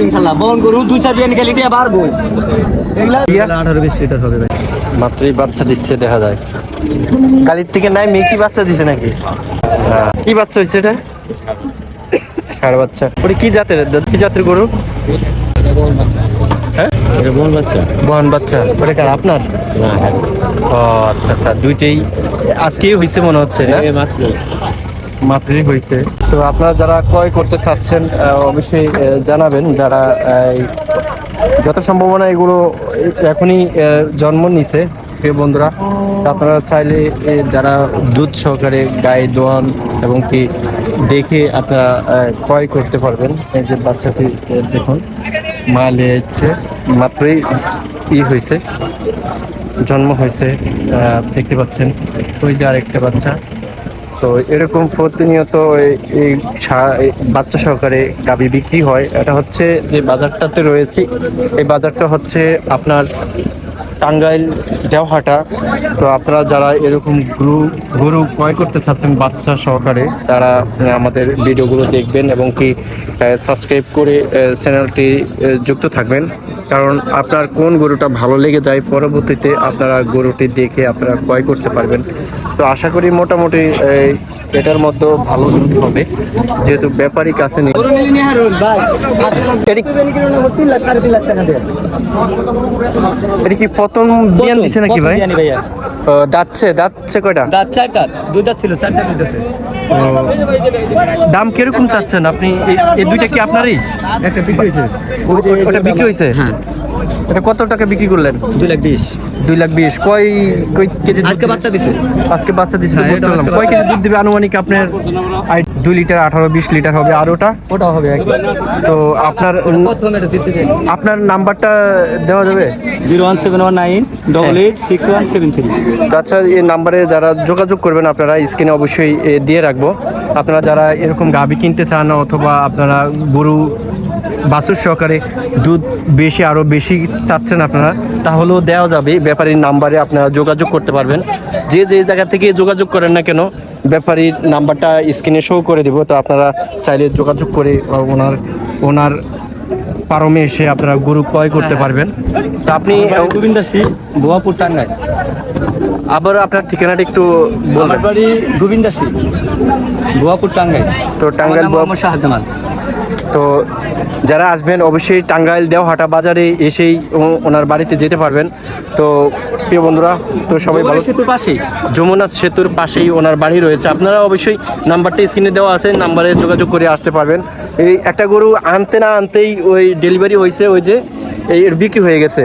হবে ইনশাল্লাহ। বন গরু দুই চার বিয়ানি গেলে এটা বাড়বো। আঠারো বিশ লিটার হবে ভাই। মাত্রই বাচ্চা দিচ্ছে দেখা যায়। কালির থেকে নাই মেয়ে কি বাচ্চা দিছে নাকি? হ্যাঁ। কি বাচ্চা হয়েছে এটা? ষাড় বাচ্চা। ওটা কি জাতের? কি জাতের গরু? হ্যাঁ? বাচ্চা। বহন বাচ্চা। ওটা কার আপনার? ও আচ্ছা আচ্ছা। দুইটাই আজকেই হয়েছে মনে হচ্ছে না? মাত্র মাত্রই হয়েছে। তো আপনারা যারা ক্রয় করতে চাচ্ছেন অবশ্যই জানাবেন। যারা যত সম্ভাবনা এগুলো এখনই জন্ম নিছে, প্রিয় বন্ধুরা, আপনারা চাইলে যারা দুধ সহকারে গায়ে দোয়ান এবং কি দেখে আপনারা ক্রয় করতে পারবেন, এই যে বাচ্চাটি দেখুন মা লিয়েছে মাত্রই ই হয়েছে, জন্ম হয়েছে দেখতে পাচ্ছেন। ওই যে আরেকটা বাচ্চা। তো এরকম প্রতিনিয়ত এই- বাচ্চা সহকারে গাবি বিক্রি হয়। এটা হচ্ছে যে বাজারটাতে রয়েছে, এই বাজারটা হচ্ছে আপনার টাঙ্গাইল দেওহাটা। তো আপনারা যারা এরকম গরু গরু ক্রয় করতে চাচ্ছেন বাচ্চা সহকারে, তারা আমাদের ভিডিওগুলো দেখবেন এবং কি সাবস্ক্রাইব করে চ্যানেলটি যুক্ত থাকবেন। কারণ আপনার কোন গরুটা ভালো লেগে যায়, পরবর্তীতে আপনারা গরুটি দেখে আপনারা ক্রয় করতে পারবেন। তো আশা করি মোটামুটি এই, এটার মধ্যে ভালো দুধ হবে। যেহেতু ব্যাপারী কাছে নেই। এটি- কি প্রথম বিয়ান দিছে নাকি ভাই? দাঁতছে দাঁতছে কয়টা? দাঁত চার দাঁত দুই দাঁত ছিল দাম কীরকম চাচ্ছেন আপনি? এই- এই দুইটা কি আপনারই? একটা বিক্রি হয়েছে। ওটা বিক্রি হয়েছে? হ্যাঁ। এটা কত টাকা বিক্রি করলেন? দুই লাখ বিশ। দুই লাখ বিশ। কয় কয় কেজি আজকে বাচ্চা দিছে। আজকে বাচ্চা দিচ্ছে হ্যাঁ, বুঝতে পারলাম। কয় কেজি দুধ দিবে আনুমানিক আপনার? দুই লিটার আঠারো বিশ লিটার হবে। আর ওটা? ওটাও হবে তো আপনার আপনার নাম্বারটা দেওয়া যাবে? Zero one seven one nine double eight six one seven three. তো আচ্ছা এই নাম্বারে যারা যোগাযোগ করবেন আপনারা স্ক্রিনে অবশ্যই দিয়ে রাখব। আপনারা যারা এরকম গাভি কিনতে চান অথবা আপনারা গরু বাছুর সহকারে দুধ বেশি আরও বেশি চাচ্ছেন আপনারা তাহলেও দেওয়া যাবে। ব্যাপারীর নাম্বারে আপনারা যোগাযোগ করতে পারবেন। যে যে জায়গা থেকে যোগাযোগ করেন না কেন ব্যাপারীর নাম্বারটা স্ক্রিনে শো করে দিব। তো আপনারা চাইলে যোগাযোগ করে ওনার ওনার পারমে এসে আপনারা গরু ক্রয় করতে পারবেন। তো আপনি গোবিন্দা সিং বোয়াপুর টাঙ্গাই আবার আপনার ঠিকানাটা একটু বলবেন। বাড়ি গোবিন্দা সিং বোয়াপুর টাঙ্গাই তো টাঙ্গাইল শাহজামাল তো যারা আসবেন অবশ্যই টাঙ্গাইল দেওহাটা বাজারে এসেই ওনার বাড়িতে যেতে পারবেন। তো প্রিয় বন্ধুরা তো সবাই ভালো সেতুর পাশেই। যমুনা সেতুর পাশেই ওনার বাড়ি রয়েছে। আপনারা অবশ্যই নাম্বারটা স্ক্রিনে দেওয়া আছে নাম্বারে যোগাযোগ করে আসতে পারবেন। এই একটা গরু আনতে না আনতেই ওই ডেলিভারি হয়েছে ওই যে এই এর বিক্রি হয়ে গেছে।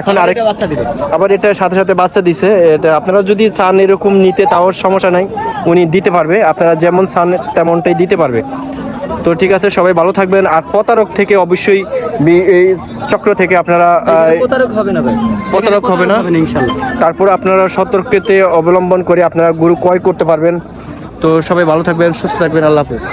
এখন আরেক আরেকটা বাচ্চা দিবে। আবার এটা সাথে সাথে বাচ্চা দিছে। এটা আপনারা যদি চান এরকম নিতে তাও সমস্যা নাই। উনি দিতে পারবে। আপনারা যেমন চান তেমনটাই দিতে পারবে। তো ঠিক আছে সবাই ভালো থাকবেন। আর প্রতারক থেকে অবশ্যই এই চক্র থেকে আপনারা প্রতারক হবে না ভাই। প্রতারক হবে না? তারপর আপনারা সতর্কতে অবলম্বন করে আপনারা গুরু ক্রয় করতে পারবেন। তো সবাই ভালো থাকবেন সুস্থ থাকবেন আল্লাহ হাফেজ।